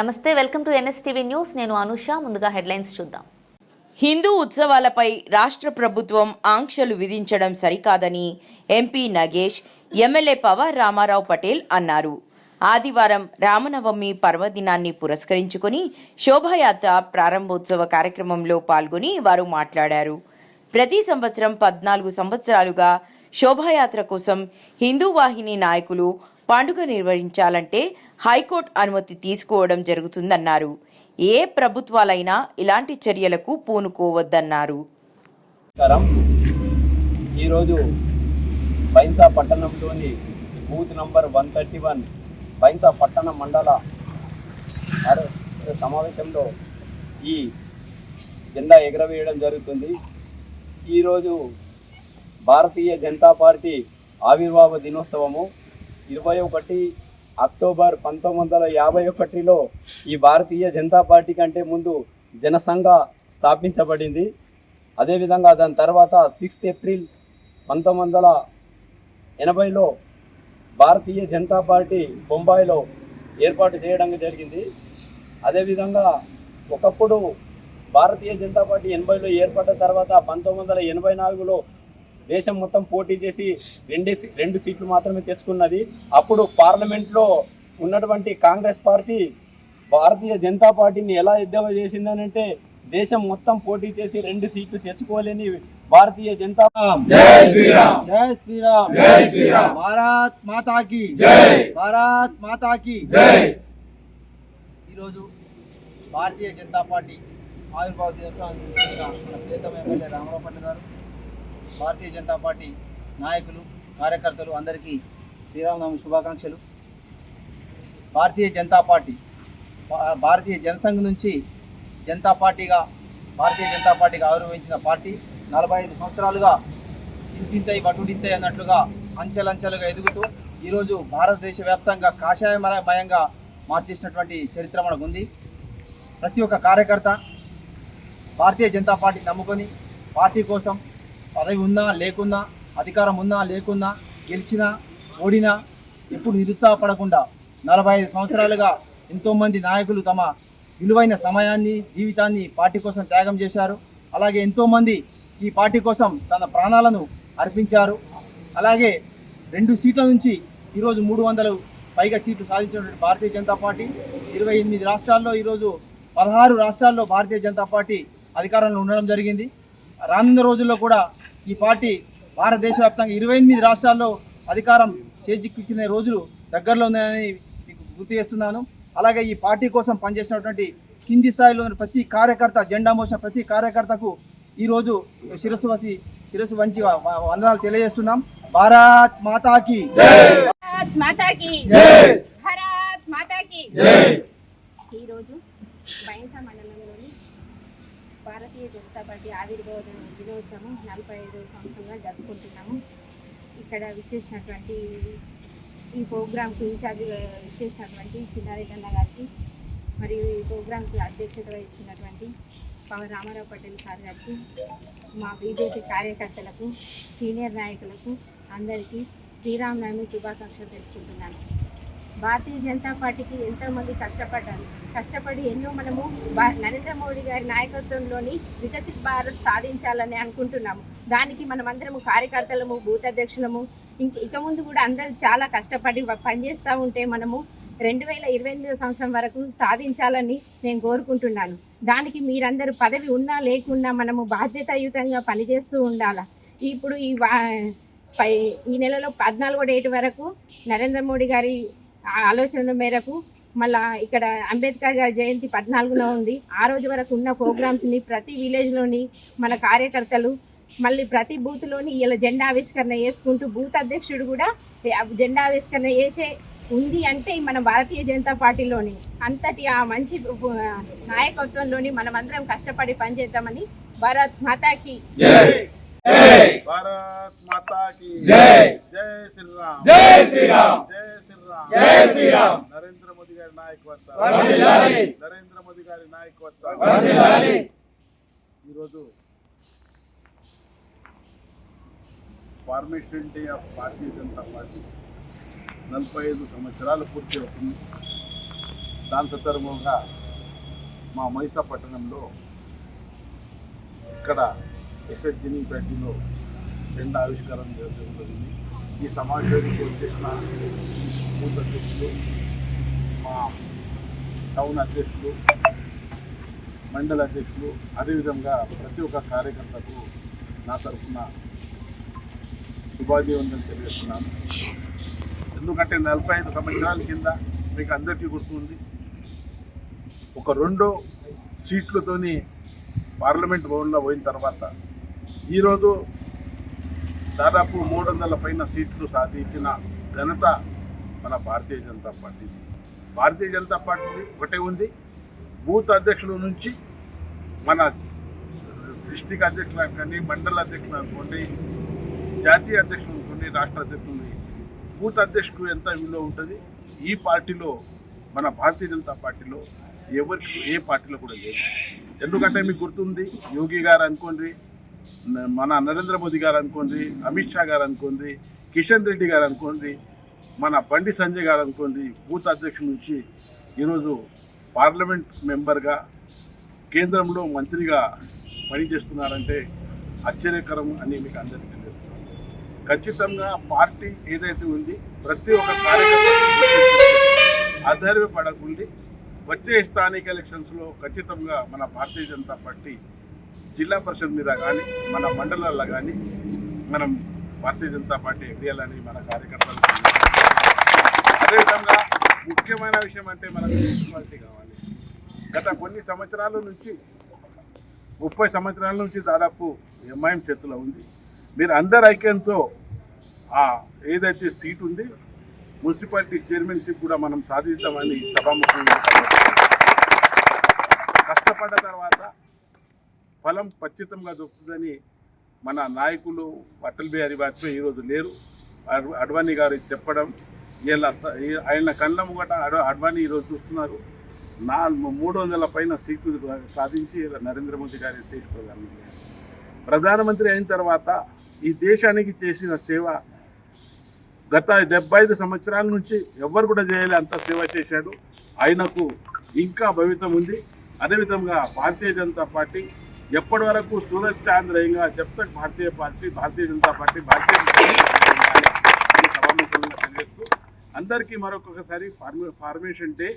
నమస్తే welcome to NSTV news. నేను అనుష ముందుగా హెడ్లైన్స్ చూద్దాం. హిందూ ఉత్సవాలపై రాష్ట్ర ప్రభుత్వం ఆంక్షలు విధించడం సరికాదని ఎంపీ నగేష్ ఎమ్మెల్యే పవర్ రామారావు పటేల్ అన్నారు. ఆదివారం రామనవమి పర్వదినాన్ని పురస్కరించుకొని శోభాయాత్ర ప్రారంభోత్సవ కార్యక్రమంలో పాల్గొని వారు మాట్లాడారు. ప్రతి సంవత్సరం పద్నాలుగు సంవత్సరాలుగా శోభాయాత్ర కోసం హిందూ వాహిని నాయకులు పండుగ నిర్వహించాలంటే హైకోర్టు అనుమతి తీసుకోవడం జరుగుతుందన్నారు. ఏ ప్రభుత్వాలైనా ఇలాంటి చర్యలకు పూనుకోవద్దన్నారు. ఈరోజు బైన్సా పట్టణంలోని booth number one thirty one Bhainsa పట్టణ మండల సమావేశంలో ఈ జెండా ఎగరవేయడం జరుగుతుంది. ఈరోజు భారతీయ జనతా పార్టీ ఆవిర్భావ దినోత్సవము ఇరవై ఒకటి అక్టోబర్ పంతొమ్మిది వందల యాభై ఒకటిలో ఈ భారతీయ జనతా పార్టీ కంటే ముందు జనసంఘ స్థాపించబడింది. అదేవిధంగా దాని తర్వాత సిక్స్త్ ఏప్రిల్ పంతొమ్మిది వందల ఎనభైలో భారతీయ జనతా పార్టీ బొంబాయిలో ఏర్పాటు చేయడం జరిగింది. అదేవిధంగా ఒకప్పుడు భారతీయ జనతా పార్టీ ఎనభైలో ఏర్పడిన తర్వాత పంతొమ్మిది వందల ఎనభై నాలుగులో దేశం మొత్తం పోటీ చేసి రెండే రెండు సీట్లు మాత్రమే తెచ్చుకున్నది. అప్పుడు పార్లమెంట్లో ఉన్నటువంటి కాంగ్రెస్ పార్టీ భారతీయ జనతా పార్టీని ఎలా ఎద్దేవా చేసిందనంటే దేశం మొత్తం పోటీ చేసి రెండు సీట్లు తెచ్చుకోలేని భారతీయ జనతా జై శ్రీరామ్. జై శ్రీరామ్. జై శ్రీరామ్. భారత్ మాతా की జై. భారత్ మాతా की జై. ఈరోజు భారతీయ జనతా పార్టీ ఆవిర్భావ దినోత్సవాన్ని గుర్తించిన మన ప్రియతమ ఎమ్మెల్యే రామారావు పట్ల గారు భారతీయ జనతా పార్టీ నాయకులు కార్యకర్తలు అందరికీ శ్రీరామనవమి శుభాకాంక్షలు. భారతీయ జనతా పార్టీ భారతీయ జనసంఘ్ నుంచి జనతా పార్టీగా భారతీయ జనతా పార్టీగా ఆవిర్భవించిన పార్టీ నలభై ఐదు సంవత్సరాలుగా ఇంతింతై బటుడింతై అన్నట్లుగా అంచెలంచెలుగా ఎదుగుతూ ఈరోజు భారతదేశ వ్యాప్తంగా కాషాయమయంగా మార్చేసినటువంటి చరిత్ర మనకు ఉంది ప్రతి ఒక్క కార్యకర్త భారతీయ జనతా పార్టీ నమ్ముకొని పార్టీ కోసం పదవి ఉన్నా లేకున్నా అధికారం ఉన్నా లేకున్నా గెలిచినా ఓడినా ఎప్పుడు నిరుత్సాహపడకుండా నలభై ఐదు సంవత్సరాలుగా ఎంతోమంది నాయకులు తమ విలువైన సమయాన్ని జీవితాన్ని పార్టీ కోసం త్యాగం చేశారు. అలాగే ఎంతోమంది ఈ పార్టీ కోసం తన ప్రాణాలను అర్పించారు. అలాగే రెండు సీట్ల నుంచి ఈరోజు మూడు వందలు పైగా సీట్లు సాధించినటువంటి భారతీయ జనతా పార్టీ ఇరవై ఎనిమిది రాష్ట్రాల్లో ఈరోజు పదహారు రాష్ట్రాల్లో భారతీయ జనతా పార్టీ అధికారంలో ఉండడం జరిగింది. రానున్న రోజుల్లో కూడా ఈ పార్టీ భారతదేశ వ్యాప్తంగా ఇరవై ఎనిమిది రాష్ట్రాల్లో అధికారం చేజిక్కిన రోజులు దగ్గరలో ఉన్నాయని మీకు గుర్తు చేస్తున్నాను. అలాగే ఈ పార్టీ కోసం పనిచేసినటువంటి కింది స్థాయిలో ఉన్న ప్రతి కార్యకర్త జెండా మోసిన ప్రతి కార్యకర్తకు ఈరోజు శిరస్సు వసి శిరస్సు వంచి వందనాలు తెలియజేస్తున్నాం. భారత్ మాతాకి ఈరోజు భారతీయ జనతా పార్టీ ఆవిర్భావ దినోత్సవం నలభై ఐదు సంవత్సరంగా జరుపుకుంటున్నాము. ఇక్కడ విచ్చేసినటువంటి ఈ ప్రోగ్రాంకు ఇన్ఛార్జ్ ఇచ్చేసినటువంటి చిన్నారెడ్డి గారికి మరియు ఈ ప్రోగ్రాంకి అధ్యక్షత వహిస్తున్నటువంటి పవన్ రామారావు పటేల్ సార్ గారికి మా బీజేపీ కార్యకర్తలకు సీనియర్ నాయకులకు అందరికీ శ్రీరామనవమి శుభాకాంక్షలు తెలుసుకుంటున్నాను భారతీయ జనతా పార్టీకి ఎంతోమంది కష్టపడ్డారు. కష్టపడి ఎన్నో మనము భా- నరేంద్ర మోడీ గారి నాయకత్వంలోని వికసిత్ భారత్ సాధించాలని అనుకుంటున్నాము. దానికి మనమందరము కార్యకర్తలము బూత్ అధ్యక్షులము ఇంక ఇక ముందు కూడా అందరూ చాలా కష్టపడి పనిచేస్తూ ఉంటే మనము రెండు వేల ఇరవై ఎనిమిదో సంవత్సరం వరకు సాధించాలని నేను కోరుకుంటున్నాను. దానికి మీరందరూ పదవి ఉన్నా లేకున్నా మనము బాధ్యతాయుతంగా పనిచేస్తూ ఉండాలి. ఇప్పుడు ఈ వా- పై ఈ నెలలో పద్నాలుగో డేట్ వరకు నరేంద్ర మోడీ గారి ఆలోచనల మేరకు మళ్ళా ఇక్కడ అంబేద్కర్ గారి జయంతి పద్నాలుగున ఉంది. ఆ రోజు వరకు ఉన్న ప్రోగ్రామ్స్ని ప్రతి విలేజ్లోని మన కార్యకర్తలు మళ్ళీ ప్రతి బూత్లోని ఇలా జెండా ఆవిష్కరణ చేసుకుంటూ బూత్ అధ్యక్షుడు కూడా జెండా ఆవిష్కరణ చేసే ఉంది అంటే మన భారతీయ జనతా పార్టీలోని అంతటి ఆ మంచి నాయకత్వంలోని మనమందరం కష్టపడి పనిచేద్దామని భారత్ మాతాకి మాతాకి జై శ్రీరామ్! నరేంద్ర మోదీ గారి నరేంద్ర మోదీ గారి ఈరోజు formation day of Bharatiya Janata Party. నలభై ఐదు సంవత్సరాలు పూర్తి అవుతుంది. దాని సందర్భంగా మా మైసా పట్టణంలో ఇక్కడ ఎస్ఎస్ జినింగ్ పార్టీలో జెండా ఆవిష్కారం జరుగుతుంది. ఈ సమావేశానికి వచ్చేసిన బూత్ అధ్యక్షులు మా టౌన్ అధ్యక్షులు మండల అధ్యక్షులు అదేవిధంగా ప్రతి ఒక్క కార్యకర్తకు నా తరఫున శుభాజీవందం తెలియజేస్తున్నాను. ఎందుకంటే నలభై ఐదు సంవత్సరాల కింద మీకు అందరికీ గుర్తుంది ఒక రెండో సీట్లతోని పార్లమెంట్ భవన్లో పోయిన తర్వాత ఈరోజు దాదాపు మూడు వందల పైన సీట్లు సాధించిన ఘనత మన భారతీయ జనతా పార్టీ. భారతీయ జనతా పార్టీ ఒకటే ఉంది. బూత్ అధ్యక్షుల నుంచి మన డిస్టిక్ అధ్యక్షులు అనుకోండి మండల అధ్యక్షులు అనుకోండి జాతీయ అధ్యక్షులు అనుకోండి రాష్ట్ర అధ్యక్షులు బూత్ అధ్యక్షుడు ఎంత విలువ ఉంటుంది? ఈ పార్టీలో మన భారతీయ జనతా పార్టీలో ఎవరికి ఏ పార్టీలో కూడా లేదు. ఎందుకంటే మీకు గుర్తుంది యోగి గారు అనుకోండి మన నరేంద్ర మోదీ గారు అనుకోండి అమిత్ షా గారు అనుకోండి కిషన్ రెడ్డి గారు అనుకోండి మన బండి సంజయ్ గారు అనుకోండి బూత్ అధ్యక్షుడి నుంచి ఈరోజు పార్లమెంట్ మెంబర్గా కేంద్రంలో మంత్రిగా పనిచేస్తున్నారంటే ఆశ్చర్యకరం అని మీకు అందరికీ తెలుసు. ఖచ్చితంగా పార్టీ ఏదైతే ఉంది ప్రతి ఒక్క కార్యకర్త ఆధారపడకుండా వచ్చే స్థానిక ఎలక్షన్స్లో ఖచ్చితంగా మన భారతీయ జనతా పార్టీ జిల్లా పరిషత్ మీద కానీ మన మండలాల్లో కానీ మనం భారతీయ జనతా పార్టీ ఎగరేయాలని మన కార్యకర్తలు అదేవిధంగా ముఖ్యమైన విషయం అంటే మనకు మున్సిపాలిటీ కావాలి. గత కొన్ని సంవత్సరాల నుంచి ముప్పై సంవత్సరాల నుంచి దాదాపు ఎంఐఎం చేతిలో ఉంది. మీరు అందరు ఐక్యంతో ఏదైతే సీట్ ఉంది మున్సిపాలిటీ చైర్మన్షిప్ కూడా మనం సాధిస్తామని సభాముఖంగా కష్టపడ్డ తర్వాత ఫలం ఖచ్చితంగా దొరుకుతుందని మన నాయకులు అటల్ బిహారీ వాజ్పేయి ఈరోజు లేరు. అడ్వాణి గారు చెప్పడం వీళ్ళ ఆయన కళ్ళ ముంగట అడ్వా అడ్వాణి ఈరోజు చూస్తున్నారు. నా మూడు వందల పైన సీట్లు సాధించి నరేంద్ర మోదీ గారి దేశ ప్రధానమంత్రి ప్రధానమంత్రి అయిన తర్వాత ఈ దేశానికి చేసిన సేవ గత డెబ్బై ఐదు సంవత్సరాల నుంచి ఎవరు కూడా చేయలే అంత సేవ చేశాడు. ఆయనకు ఇంకా భవితం ఉంది. అదేవిధంగా భారతీయ జనతా పార్టీ ఎప్పటి వరకు సూరజ్ తక్ భారతీయ పార్టీ భారతీయ జనతా పార్టీ భారతీయ సభాముఖంగా తెలియజేస్తూ అందరికీ మరొకసారి ఫార్మే ఫార్మేషన్ డే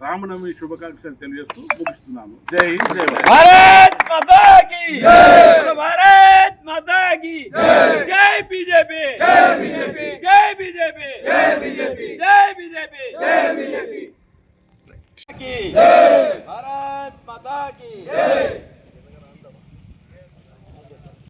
రామనవమి శుభాకాంక్షలు తెలియజేస్తూ ముగిస్తున్నాను జై హింద్ జై భారత్.